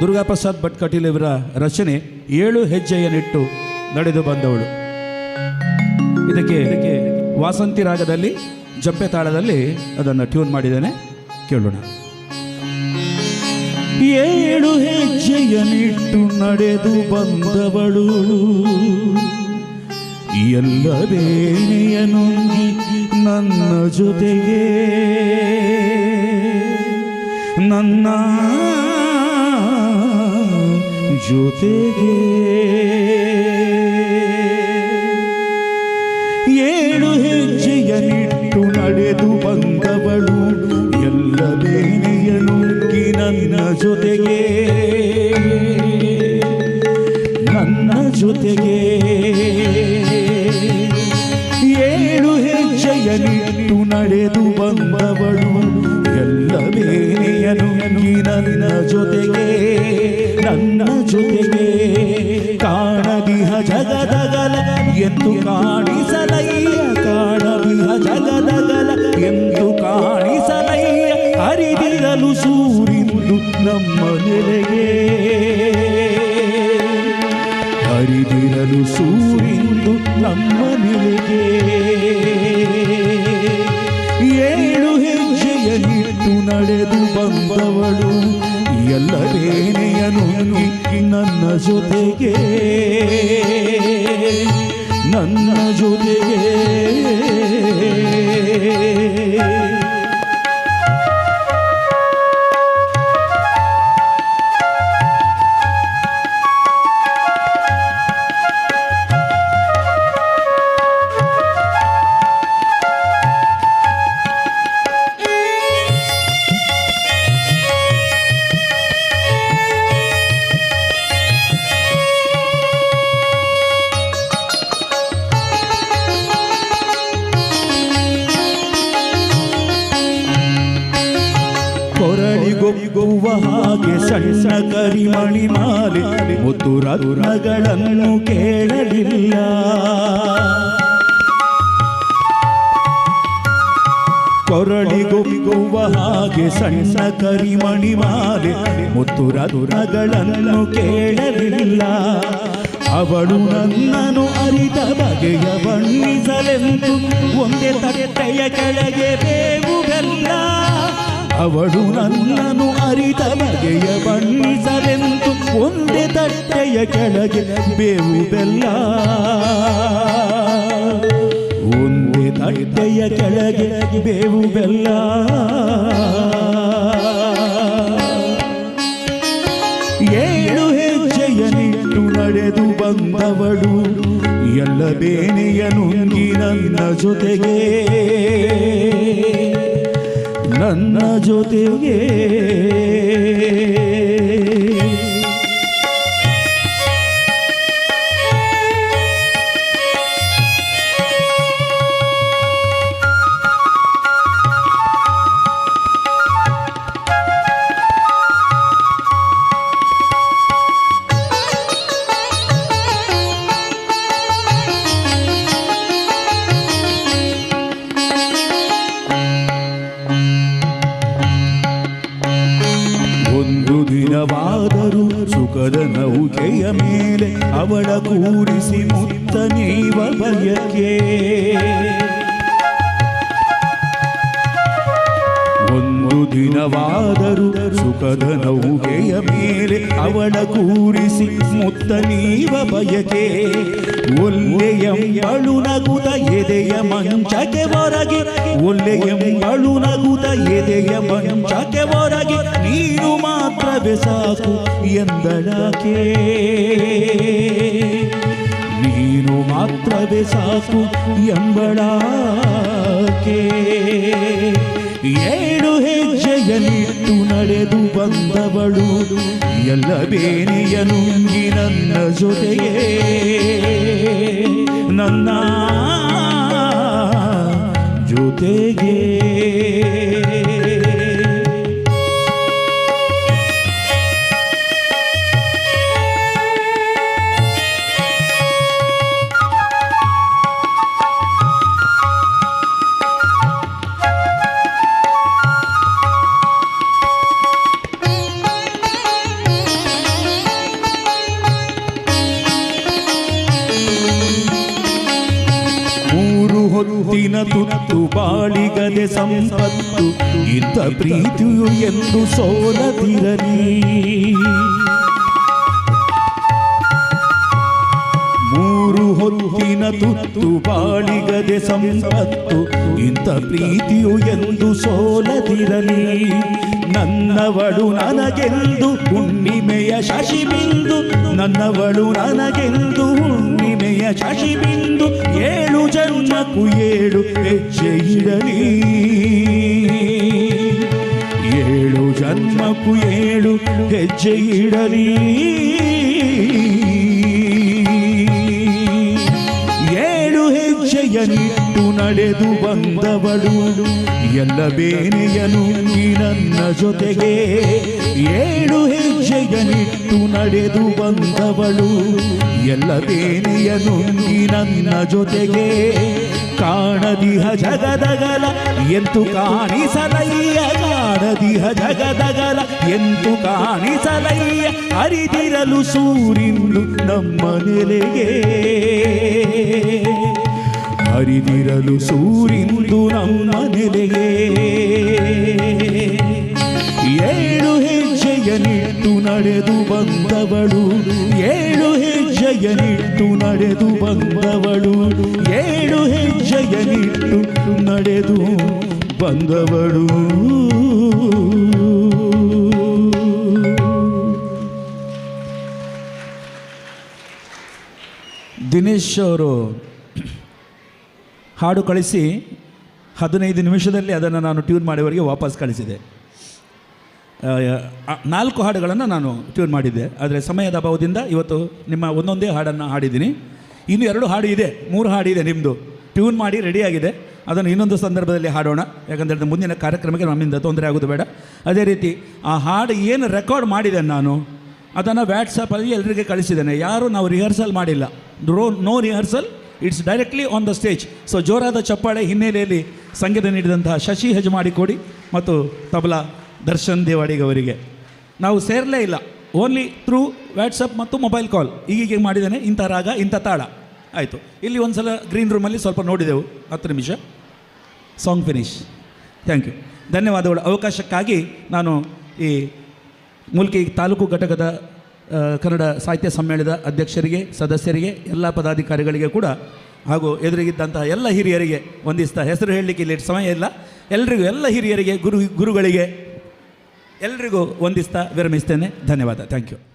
ದುರ್ಗಾಪ್ರಸಾದ್ ಭಟ್ ಕಟೀಲ್ ಇವರ ರಚನೆ ಏಳು ಹೆಜ್ಜೆಯನ್ನಿಟ್ಟು ನಡೆದು ಬಂದವಳು. ಇದಕ್ಕೆ ಇದಕ್ಕೆ ವಾಸಂತಿ ರಾಗದಲ್ಲಿ ಜಂಪೆ ತಾಳದಲ್ಲಿ ಅದನ್ನು ಟ್ಯೂನ್ ಮಾಡಿದ್ದೇನೆ. ಕೇಳೋಣ. ಏಳು ಹೆಜ್ಜೆಯನ್ನಿಟ್ಟು ನಡೆದು ಬಂದವಳು. ಎಲ್ಲ ನನ್ನ ಜೊತೆಗೆ ನನ್ನ ಜೊತೆಗೆ ಏಳು ಹೆಜ್ಜೆಯ ನಿಟ್ಟು ನಡೆದು ಬಂದವಳು ಎಲ್ಲ ಬೇನೆಯ ನುಗ್ಗಿ ನನ್ನ ಜೊತೆಗೆ. ನನ್ನ ಜೊತೆಗೆ ಏಳು ಹೆಜ್ಜೆಯ ನಿಟ್ಟು ನಡೆದು ಬಂದವಳು ಎಲ್ಲ ಬೇನೆಯ ನುಗ್ಗಿ ನನ್ನ ಜೊತೆಗೆ. ನನ್ನ ಜೊತೆಗೆ ಕಾಣದಿಹ ಜಗದಗಲ ಎಂದು ಕಾಣಿಸಲಯ್ಯ ಕಾಣದಿಹ ಜಗದಗಲ ಎಂದು ಕಾಣಿಸಲಯ್ಯ ಹರಿದಿರಲು ಸೂರಿಂದು ನಮ್ಮ ನೆಲೆಗೆ ಹರಿದಿರಲು ಸೂರಿಂದು ನಮ್ಮ ನನ್ನ ಜೊತೆಗೆ. ನನ್ನ ಜೊತೆಗೆ. ಕೊರಳಿಗೊಬ್ಬುವ ಹಾಗೆ ಸಣ್ಣ ಕರಿಮಣಿ ಮಾಲೆ ಮುತ್ತು ರತ್ನಗಳನ್ನು ಕೇಳಲಿಲ್ಲ. ಕೊರಳಿಗೊಬ್ಬುವ ಹಾಗೆ ಸಣ್ಣ ಕರಿಮಣಿ ಮಾಲೆ ಮುತ್ತು ರತ್ನಗಳನ್ನು ಕೇಳಲಿಲ್ಲ. ಅವಳು ನನ್ನನು ಅರಿತ ಬಗೆಯ ಬಣ್ಣಿಸಲೆಂದು ಒಂದೇ ತಟ್ಟೆಯ ಕೆಳಗೆ ಬೇವು ಬೆಲ್ಲ ಅವಳು ನನ್ನನು ಅರಿತ ಬಗೆಯ ಬಣ್ಣಿಸಲೆಂದು ಒಂದೇ ತಟ್ಟೆಯ ಕೆಳಗೆ ಬೇವು ಬೆಲ್ಲ ಒಂದೇ ತಟ್ಟೆಯ ಕೆಳಗೆ ಬೇವು ಬೆಲ್ಲ ಏಳು ಹೆಜ್ಜೆಯ ನಿಟ್ಟು ನಡೆದು ಬಂದವಳು ಎಲ್ಲ ಬೇನೆಯ ನನ್ನ ಜೊತೆಗೆ. ನನ್ನ ಜೊತೆಗೆ. ಬಯಕೆ ಒಂದು ದಿನವಾದರೂ ಸುಖದ ನೌಕೆಯ ಮೇಲೆ ಅವಳ ಕೂರಿಸಿ ಮುತ್ತ ನೀವ ಬಯಕೆ ಒಲ್ಲೆಯಂಬಳು ನಗುತ ಎದೆಯ ಮಂಚಕ್ಕೆ ಹೊರಗೆ ಒಲ್ಲೆಯಂಬಳು ನಗುತ ಎದೆಯ ಮಂಚಕ್ಕೆ ಹೊರಗೆ, ನೀನು ಮಾತ್ರವೇ ಸಾಕು ಎಂದಳಾಕೆ ನೀನು ಮಾತ್ರವೇ ಸಾಕು ಎಂಬಳಾಕೆ. ಏಳು ಹೆಜ್ಜೆಯಲ್ಲಿಟ್ಟು ನಡೆದು ಬಂದವಳು ಎಲ್ಲ ಬೇನಿಯನುಂಗಿ ನನ್ನ ಜೊತೆಗೆ ನನ್ನ ಜೊತೆಗೆ ಹೊತ್ತಿನ ತುತ್ತು ಬಾಳಿಗದೆ ಸಂಪತ್ತು ಇಂಥ ಪ್ರೀತಿಯು ಎಂದು ಸೋಲದಿರಲಿ ಮೂರು ಹೊತ್ತಿನ ತುತ್ತು ಬಾಳಿಗದೆ ಸಂಪತ್ತು. ಇಂಥ ಪ್ರೀತಿಯು ಎಂದು ಸೋಲದಿರಲಿ. ನನ್ನವಳು ನನಗೆಂದು ಹುಣ್ಣಿಮೆಯ ಶಶಿಬಿಂದು ನನ್ನವಳು ನನಗೆಂದು ಹುಣ್ಣಿಮೆಯ ಶಶಿಬಿಂದು ಏಳು ಜನ್ಮಕ್ಕೂ ಏಳು ಹೆಜ್ಜೆ ಇಡಲಿ ಏಳು ಜನ್ಮಕ್ಕೂ ಏಳು ಹೆಜ್ಜೆ ಇಡಲಿ ಹೆಜ್ಜೆಯ ನಿಟ್ಟು ನಡೆದು ಬಂದವಳು. ಎಲ್ಲ ಬೇನೆಯನು ಈ ನನ್ನ ಜೊತೆಗೆ. ಏಳು ಹೆಜ್ಜೆಯ ನಿಟ್ಟು ನಡೆದು ಬಂದವಳು. ಎಲ್ಲ ಬೇನೆಯನು ಈ ನನ್ನ ಜೊತೆಗೆ. ಕಾಣದಿಹ ಜಗದಗಲ, ಎಂತು ಕಾಣಿಸಲಯ್ಯ? ಕಾಣದಿಹ ಜಗದಗಲ, ಎಂತು ಕಾಣಿಸಲಯ್ಯ? ಅರಿದಿರಲು ಸೂರಿಂದು ನಮ್ಮ ನೆಲೆಗೆ. ಹರಿದಿರಲು ಸೂರಿಂದು ನಮ್ಮ ನೆಲೆಗೆ ಏಳು ಹೆಜ್ಜೆಯ ನಿಟ್ಟು ನಡೆದು ಬಂದವಳು, ಏಳು ಹೆಜ್ಜೆಯ ನಿಟ್ಟು ನಡೆದು ಬಂದವಳು, ಏಳು ಹೆಜ್ಜೆಯ ನಿಟ್ಟು ನಡೆದು ಬಂದವಳು. ದಿನೇಶ್ ಅವರು ಹಾಡು ಕಳಿಸಿ ಹದಿನೈದು ನಿಮಿಷದಲ್ಲಿ ಅದನ್ನು ನಾನು ಟ್ಯೂನ್ ಮಾಡಿವರಿಗೆ ವಾಪಸ್ ಕಳಿಸಿದೆ. ನಾಲ್ಕು ಹಾಡುಗಳನ್ನು ನಾನು ಟ್ಯೂನ್ ಮಾಡಿದ್ದೆ. ಆದರೆ ಸಮಯದ ಅಭಾವದಿಂದ ಇವತ್ತು ನಿಮ್ಮ ಒಂದೊಂದೇ ಹಾಡನ್ನು ಹಾಡಿದ್ದೀನಿ. ಇನ್ನು ಎರಡು ಹಾಡು ಇದೆ, ಮೂರು ಹಾಡು ಇದೆ ನಿಮ್ಮದು ಟ್ಯೂನ್ ಮಾಡಿ ರೆಡಿಯಾಗಿದೆ ಅದನ್ನು ಇನ್ನೊಂದು ಸಂದರ್ಭದಲ್ಲಿ ಹಾಡೋಣ. ಯಾಕಂದರೆ ಮುಂದಿನ ಕಾರ್ಯಕ್ರಮಕ್ಕೆ ನಮ್ಮಿಂದ ತೊಂದರೆ ಆಗೋದು ಬೇಡ. ಅದೇ ರೀತಿ ಆ ಹಾಡು ಏನು ರೆಕಾರ್ಡ್ ಮಾಡಿದೆ ನಾನು, ಅದನ್ನು ವ್ಯಾಟ್ಸಪ್ಪಲ್ಲಿ ಎಲ್ಲರಿಗೆ ಕಳಿಸಿದ್ದೇನೆ. ಯಾರು ನಾವು ರಿಹರ್ಸಲ್ ಮಾಡಿಲ್ಲ. No rehearsal it's directly on the stage so ಜೋರಾದ ಚಪ್ಪಾಳೆ ಹಿನ್ನೆಲೆಯಲ್ಲಿ ಸಂಗೀತ ನೀಡಿದಂತಹ ಶಶಿ ಹೆಜಮಾಡಿ ಕೊಡಿ ಮತ್ತು ತಬಲಾ ದರ್ಶನ್ ದೇವಾಡಿಗವರಿಗೆ ನಾವು ಸೇರಲೇ ಇಲ್ಲ. ಓನ್ಲಿ ಥ್ರೂ ವ್ಯಾಟ್ಸಪ್ ಮತ್ತು ಮೊಬೈಲ್ ಕಾಲ್ ಈಗೀಗ ಮಾಡಿದ್ದೇನೆ. ಇಂಥ ರಾಗ, ಇಂಥ ತಾಳ. ಆಯಿತು. ಇಲ್ಲಿ ಒಂದು ಸಲ ಗ್ರೀನ್ ರೂಮಲ್ಲಿ ಸ್ವಲ್ಪ ನೋಡಿದೆವು. ಹತ್ತು ನಿಮಿಷ. ಸಾಂಗ್ ಫಿನಿಶ್ ಥ್ಯಾಂಕ್ ಯು ಧನ್ಯವಾದಗಳು. ಅವಕಾಶಕ್ಕಾಗಿ ನಾನು ಈ ಮುಲ್ಕಿ ತಾಲೂಕು ಘಟಕದ ಕನ್ನಡ ಸಾಹಿತ್ಯ ಸಮ್ಮೇಳನದ ಅಧ್ಯಕ್ಷರಿಗೆ, ಸದಸ್ಯರಿಗೆ, ಎಲ್ಲ ಪದಾಧಿಕಾರಿಗಳಿಗೆ ಕೂಡ ಹಾಗೂ ಎದುರಿಗಿದ್ದಂತಹ ಎಲ್ಲ ಹಿರಿಯರಿಗೆ ವಂದಿಸ್ತಾ ಹೆಸರು ಹೇಳಲಿಕ್ಕೆ ಇಲ್ಲಿ ಸಮಯ ಇಲ್ಲ. ಎಲ್ರಿಗೂ, ಎಲ್ಲ ಹಿರಿಯರಿಗೆ, ಗುರು, ಗುರುಗಳಿಗೆ ಎಲ್ರಿಗೂ ವಂದಿಸ್ತಾ, ವಿರಮಿಸ್ತೇನೆ. ಧನ್ಯವಾದ. Thank you